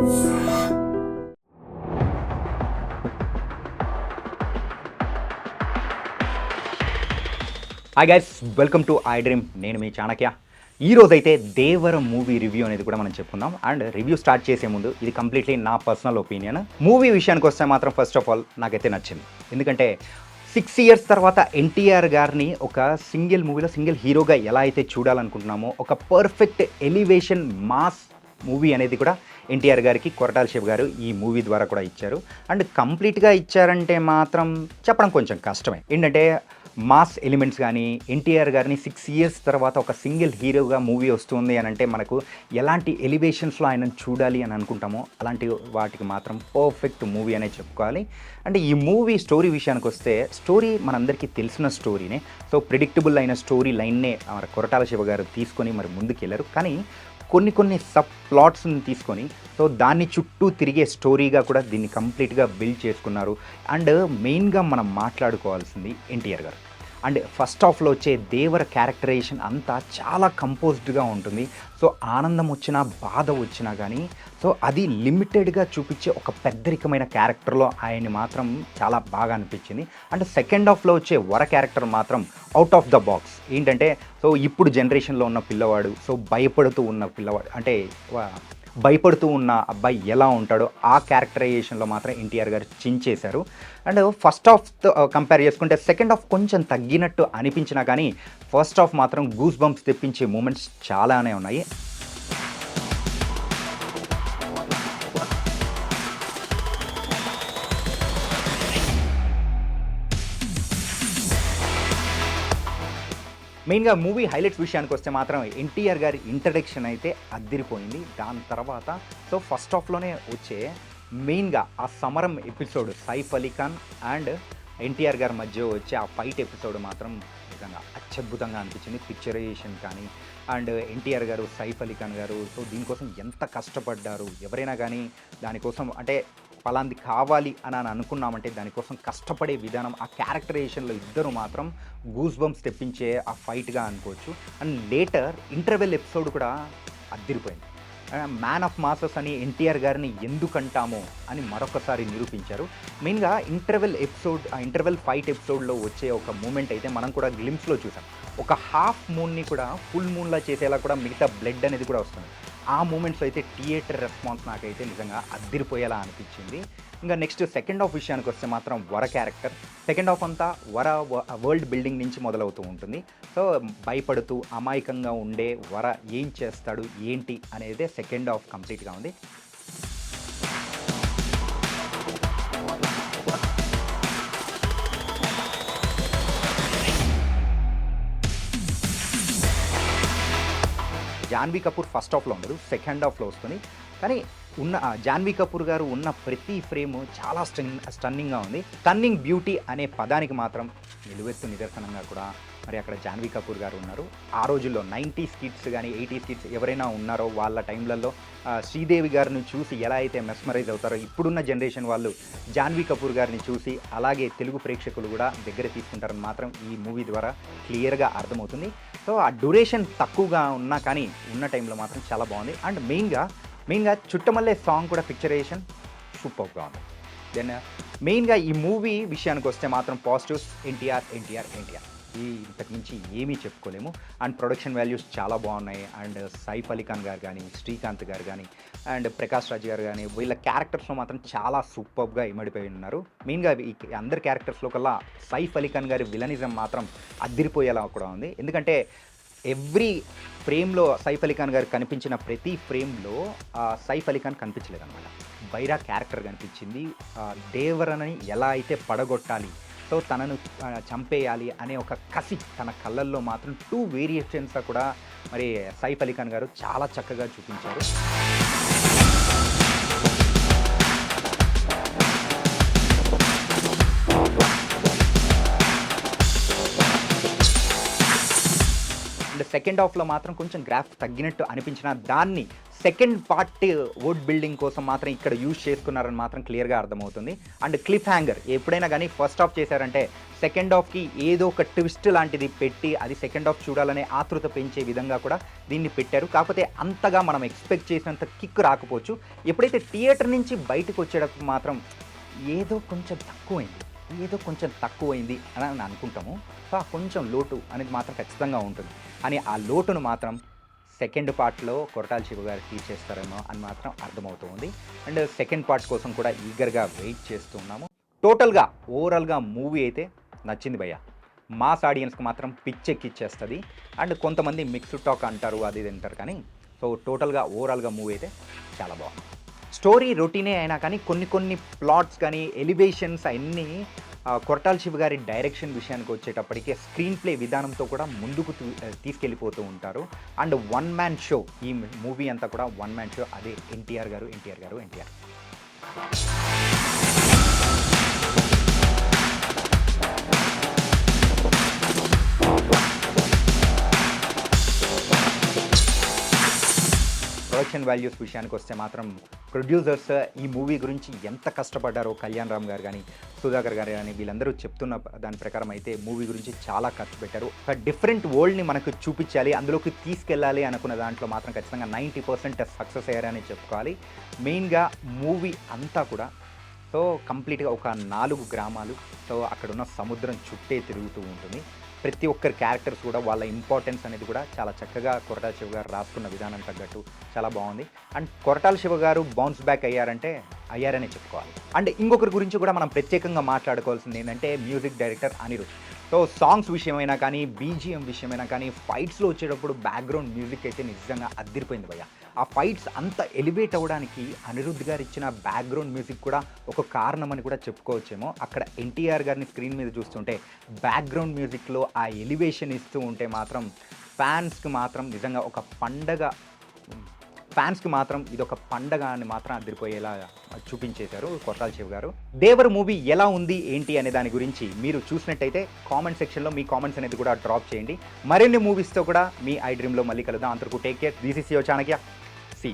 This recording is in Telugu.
Hi guys welcome to I dream నేను మీ చాణక్య. ఈ రోజైతే దేవర మూవీ రివ్యూ అనేది కూడా మనం చెప్పుకుందాం. అండ్ రివ్యూ స్టార్ట్ చేసే ముందు ఇది కంప్లీట్లీ నా పర్సనల్ ఒపీనియన్ మూవీ విషయానికి వస్తే మాత్రం ఫస్ట్ ఆఫ్ ఆల్ నాకైతే నచ్చింది. ఎందుకంటే సిక్స్ ఇయర్స్ తర్వాత ఎన్టీఆర్ గారిని ఒక సింగిల్ మూవీలో సింగిల్ హీరోగా ఎలా అయితే చూడాలనుకుంటున్నామో ఒక పర్ఫెక్ట్ ఎలివేషన్ మాస్ మూవీ అనేది కూడా ఎన్టీఆర్ గారికి కొరటాల శివ గారు ఈ మూవీ ద్వారా కూడా ఇచ్చారు. అండ్ కంప్లీట్గా ఇచ్చారంటే మాత్రం చెప్పడం కొంచెం కష్టమే. ఏంటంటే మాస్ ఎలిమెంట్స్ కానీ ఎన్టీఆర్ గారిని సిక్స్ ఇయర్స్ తర్వాత ఒక సింగిల్ హీరోగా మూవీ వస్తుంది అని అంటే మనకు ఎలాంటి ఎలివేషన్స్లో ఆయనను చూడాలి అని అనుకుంటామో అలాంటి వాటికి మాత్రం పర్ఫెక్ట్ మూవీ అనే చెప్పుకోవాలి. అంటే ఈ మూవీ స్టోరీ విషయానికి వస్తే స్టోరీ మనందరికీ తెలిసిన స్టోరీనే. సో ప్రిడిక్టబుల్ అయిన స్టోరీ లైన్నే మరి కొరటాల శివ గారు తీసుకొని మరి ముందుకెళ్ళారు కానీ కొన్ని కొన్ని సబ్ ప్లాట్స్ని తీసుకొని సో దాన్ని చుట్టూ తిరిగే స్టోరీగా కూడా దీన్ని కంప్లీట్గా బిల్డ్ చేసుకున్నారు. అండ్ మెయిన్గా మనం మాట్లాడుకోవాల్సింది ఎన్టీఆర్ గారు. అండ్ ఫస్ట్ హాఫ్లో వచ్చే దేవర క్యారెక్టరైజేషన్ అంతా చాలా కంపోజ్డ్గా ఉంటుంది. సో ఆనందం వచ్చినా బాధ వచ్చినా కానీ సో అది లిమిటెడ్గా చూపించే ఒక పెద్దరికమైన క్యారెక్టర్లో ఆయన్ని మాత్రం చాలా బాగా అనిపించింది. అండ్ సెకండ్ హాఫ్లో వచ్చే వర క్యారెక్టర్ మాత్రం అవుట్ ఆఫ్ ద బాక్స్ ఏంటంటే సో ఇప్పుడు జనరేషన్లో ఉన్న పిల్లవాడు సో భయపడుతూ ఉన్న పిల్లవాడు అంటే వా- భయపడుతూ ఉన్న అబ్బాయి ఎలా ఉంటాడో ఆ క్యారెక్టరైజేషన్లో మాత్రం ఎన్టీఆర్ గారు చించేశారు. అండ్ ఫస్ట్ హాఫ్ కంపేర్ చేసుకుంటే సెకండ్ హాఫ్ కొంచెం తగ్గినట్టు అనిపించినా కానీ ఫస్ట్ హాఫ్ మాత్రం గూస్ బంప్స్ తెప్పించే మూమెంట్స్ చాలానే ఉన్నాయి. మెయిన్గా మూవీ హైలైట్స్ విషయానికి వస్తే మాత్రం ఎన్టీఆర్ గారి ఇంట్రడక్షన్ అయితే అద్దిరిపోయింది. దాని తర్వాత సో ఫస్ట్ ఆఫ్లోనే వచ్చే మెయిన్గా ఆ సమరం ఎపిసోడ్ సైఫ్ అలీ ఖాన్ అండ్ ఎన్టీఆర్ గారి మధ్య వచ్చే ఆ ఫైట్ ఎపిసోడ్ మాత్రం నిజంగా అత్యద్భుతంగా అనిపించింది. పిక్చరైజేషన్ కానీ అండ్ ఎన్టీఆర్ గారు సైఫ్ అలీ ఖాన్ గారు సో దీనికోసం ఎంత కష్టపడ్డారు ఎవరైనా కానీ దానికోసం అంటే ఫలాంది కావాలి అని అని అనుకున్నామంటే దానికోసం కష్టపడే విధానం ఆ క్యారెక్టరైజేషన్లో ఇద్దరు మాత్రం గూస్ బంప్స్ తెప్పించే ఆ ఫైట్గా అనుకోవచ్చు. అండ్ లేటర్ ఇంటర్వెల్ ఎపిసోడ్ కూడా అద్దిరిపోయింది. మ్యాన్ ఆఫ్ మాసెస్ అని ఎన్టీఆర్ గారిని ఎందుకంటామో అని మరొకసారి నిరూపించారు. మెయిన్గా ఇంటర్వెల్ ఎపిసోడ్ ఆ ఇంటర్వెల్ ఫైట్ ఎపిసోడ్లో వచ్చే ఒక మూమెంట్ అయితే మనం కూడా గ్లిమ్స్లో చూసాం. ఒక హాఫ్ మూన్ని కూడా ఫుల్ మూన్లా చేసేలా కూడా మిగతా బ్లడ్ అనేది కూడా వస్తుంది. ఆ మూమెంట్స్ అయితే థియేటర్ రెస్పాన్స్ నాకైతే నిజంగా అద్దరిపోయేలా అనిపించింది. ఇంకా నెక్స్ట్ సెకండ్ హాఫ్ విషయానికి వస్తే మాత్రం వర క్యారెక్టర్. సెకండ్ హాఫ్ అంతా వర వరల్డ్ బిల్డింగ్ నుంచి మొదలవుతూ ఉంటుంది. సో భయపడుతూ అమాయకంగా ఉండే వర ఏం చేస్తాడు ఏంటి అనేది సెకండ్ హాఫ్ కంప్లీట్గా ఉంది. జాన్వీ కపూర్ ఫస్ట్ హాఫ్లో ఉండదు సెకండ్ హాఫ్లో వస్తుంది. కానీ ఉన్న జాన్వీ కపూర్ గారు ఉన్న ప్రతి ఫ్రేమ్ చాలా స్టన్నింగ్ స్టన్నింగ్గా ఉంది. స్టన్నింగ్ బ్యూటీ అనే పదానికి మాత్రం నిలువెత్తు నిదర్శనంగా కూడా మరి అక్కడ జాన్వీ కపూర్ గారు ఉన్నారు. ఆ రోజుల్లో నైంటీ స్కిట్స్ కానీ ఎయిటీ స్కిట్స్ ఎవరైనా ఉన్నారో వాళ్ళ టైంలలో శ్రీదేవి గారిని చూసి ఎలా అయితే మెస్మరైజ్ అవుతారో ఇప్పుడున్న జనరేషన్ వాళ్ళు జాన్వీ కపూర్ గారిని చూసి అలాగే తెలుగు ప్రేక్షకులు కూడా దగ్గర తీసుకుంటారని మాత్రం ఈ మూవీ ద్వారా క్లియర్గా అర్థమవుతుంది. సో ఆ డ్యూరేషన్ తక్కువగా ఉన్నా కానీ ఉన్న టైంలో మాత్రం చాలా బాగుంది. అండ్ మెయిన్గా మెయిన్గా చుట్టమల్లే సాంగ్ కూడా పిక్చరైజేషన్ సూపర్గా ఉంది. దెన్ మెయిన్గా ఈ మూవీ విషయానికి వస్తే మాత్రం పాజిటివ్స్ ఎన్టీఆర్ ఎన్టీఆర్ ఎన్టీఆర్ ఈ ఇంతకు మించి ఏమీ చెప్పుకోలేము. అండ్ ప్రొడక్షన్ వాల్యూస్ చాలా బాగున్నాయి. అండ్ సైఫ్ అలీ ఖాన్ గారు కానీ శ్రీకాంత్ గారు కానీ అండ్ ప్రకాష్ రాజ్ గారు కానీ వీళ్ళ క్యారెక్టర్స్లో మాత్రం చాలా సూపర్గా ఇమడిపోయి ఉన్నారు. మెయిన్గా ఈ అందరి క్యారెక్టర్స్లో కల్లా సైఫ్ అలీ ఖాన్ గారి విలనిజం మాత్రం అద్దిరిపోయేలా కూడా ఉంది. ఎందుకంటే ఎవ్రీ ఫ్రేమ్లో సైఫ్ అలీ ఖాన్ గారు కనిపించిన ప్రతి ఫ్రేమ్లో సైఫ్ అలీ ఖాన్ కనిపించలేదన్నమాట. బైరా క్యారెక్టర్ కనిపించింది. ఆ, దేవరని ఎలా అయితే పడగొట్టాలి సో తనను చంపేయాలి అనే ఒక కసి తన కళ్ళల్లో మాత్రం టూ వేరియేషన్స్ కూడా మరి సైఫ్ అలీ ఖాన్ గారు చాలా చక్కగా చూపించారు. సెకండ్ హాఫ్లో మాత్రం కొంచెం గ్రాఫ్ తగ్గినట్టు అనిపించిన దాన్ని సెకండ్ పార్ట్ వుడ్ బిల్డింగ్ కోసం మాత్రం ఇక్కడ యూజ్ చేసుకున్నారని మాత్రం క్లియర్గా అర్థమవుతుంది. అండ్ క్లిఫ్ హ్యాంగర్ ఎప్పుడైనా కానీ ఫస్ట్ హాఫ్ చేశారంటే సెకండ్ హాఫ్కి ఏదో ఒక ట్విస్ట్ లాంటిది పెట్టి అది సెకండ్ హాఫ్ చూడాలనే ఆతృత పెంచే విధంగా కూడా దీన్ని పెట్టారు. కాకపోతే అంతగా మనం ఎక్స్పెక్ట్ చేసినంత కిక్ రాకపోవచ్చు. ఎప్పుడైతే థియేటర్ నుంచి బయటకు వచ్చేటప్పుడు మాత్రం ఏదో కొంచెం తక్కువైంది. ఏదో కొంచెం తక్కువైంది అని అని అనుకుంటాము. సో ఆ కొంచెం లోటు అనేది మాత్రం ఖచ్చితంగా ఉంటుంది. అని ఆ లోటును మాత్రం సెకండ్ పార్ట్లో కొరటాల శివ గారు తీర్చేస్తారేమో అని మాత్రం అర్థమవుతుంది. అండ్ సెకండ్ పార్ట్ కోసం కూడా ఈగర్గా వెయిట్ చేస్తూ ఉన్నాము. టోటల్గా ఓవరాల్గా మూవీ అయితే నచ్చింది భయ్య. మాస్ ఆడియన్స్కి మాత్రం పిచ్చెక్కిచ్చేస్తుంది. అండ్ కొంతమంది మిక్స్డ్ టాక్ అంటారు అది ఇది అంటారు కానీ సో టోటల్గా ఓవరాల్గా మూవీ అయితే చాలా బాగుంది. స్టోరీ రొటీనే అయినా కానీ కొన్ని కొన్ని ప్లాట్స్ కానీ ఎలివేషన్స్ అన్నీ ఆ, కొరటాల శివ గారి డైరెక్షన్ విషయానికి వచ్చేటప్పటికే స్క్రీన్ ప్లే విధానంతో కూడా ముందుకు తీ- తీసుకెళ్ళిపోతూ ఉంటారు. అండ్ వన్ మ్యాన్ షో ఈ మూవీ అంతా కూడా వన్ మ్యాన్ షో అదే ఎన్టీఆర్ గారు ఎన్టీఆర్ గారు ఎన్టీఆర్. ప్రొడక్షన్ వాల్యూస్ విషయానికి వస్తే మాత్రం ప్రొడ్యూసర్స్ ఈ మూవీ గురించి ఎంత కష్టపడ్డారో కళ్యాణ్ రామ్ గారు కానీ సుధాకర్ గారు కానీ వీళ్ళందరూ చెప్తున్న దాని ప్రకారం అయితే మూవీ గురించి చాలా ఖర్చు పెట్టారు. ఒక డిఫరెంట్ వరల్డ్ని మనకు చూపించాలి అందులోకి తీసుకెళ్ళాలి అనుకున్న దాంట్లో మాత్రం ఖచ్చితంగా నైంటీ పర్సెంట్ సక్సెస్ అయ్యారని చెప్పుకోవాలి. మెయిన్గా మూవీ అంతా కూడా సో కంప్లీట్గా ఒక నాలుగు గ్రామాలు సో అక్కడ ఉన్న సముద్రం చుట్టే తిరుగుతూ ఉంటుంది. ప్రతి ఒక్కరి క్యారెక్టర్స్ కూడా వాళ్ళ ఇంపార్టెన్స్ అనేది కూడా చాలా చక్కగా కొరటాల శివ గారు రాసుకున్న విధానం తగ్గట్టు చాలా బాగుంది. అండ్ కొరటాల శివ గారు బౌన్స్ బ్యాక్ అయ్యారంటే అయ్యారనే చెప్పుకోవాలి. అండ్ ఇంకొకరి గురించి కూడా మనం ప్రత్యేకంగా మాట్లాడుకోవాల్సింది ఏంటంటే music director Anirudh. So songs విషయమైనా కానీ బీజిఎం విషయమైనా కానీ ఫైట్స్లో వచ్చేటప్పుడు బ్యాక్గ్రౌండ్ మ్యూజిక్ అయితే నిజంగా అద్దరిపోయింది భయ్య. ఆ ఫైట్స్ అంత ఎలివేట్ అవ్వడానికి అనిరుద్ధ్ గారు ఇచ్చిన బ్యాక్గ్రౌండ్ మ్యూజిక్ కూడా ఒక కారణం అని కూడా చెప్పుకోవచ్చేమో. అక్కడ ఎన్టీఆర్ గారిని స్క్రీన్ మీద చూస్తుంటే బ్యాక్గ్రౌండ్ మ్యూజిక్లో ఆ ఎలివేషన్ ఇస్తూ ఉంటే మాత్రం ఫ్యాన్స్కి మాత్రం నిజంగా ఒక పండగ ఫ్యాన్స్కి మాత్రం ఇది ఒక పండగ అని మాత్రం అదిరిపోయేలా చూపించేశారు కొరటాల శివ గారు. దేవర్ మూవీ ఎలా ఉంది ఏంటి అనే దాని గురించి మీరు చూసినట్టయితే కామెంట్ సెక్షన్లో మీ కామెంట్స్ అనేది కూడా డ్రాప్ చేయండి. మరిన్ని మూవీస్తో కూడా మీ ఐ డ్రీమ్లో మళ్ళీ కలుద్దాం. అంతకు టేక్ కేర్ బీసీసీఓ చాణక్య సి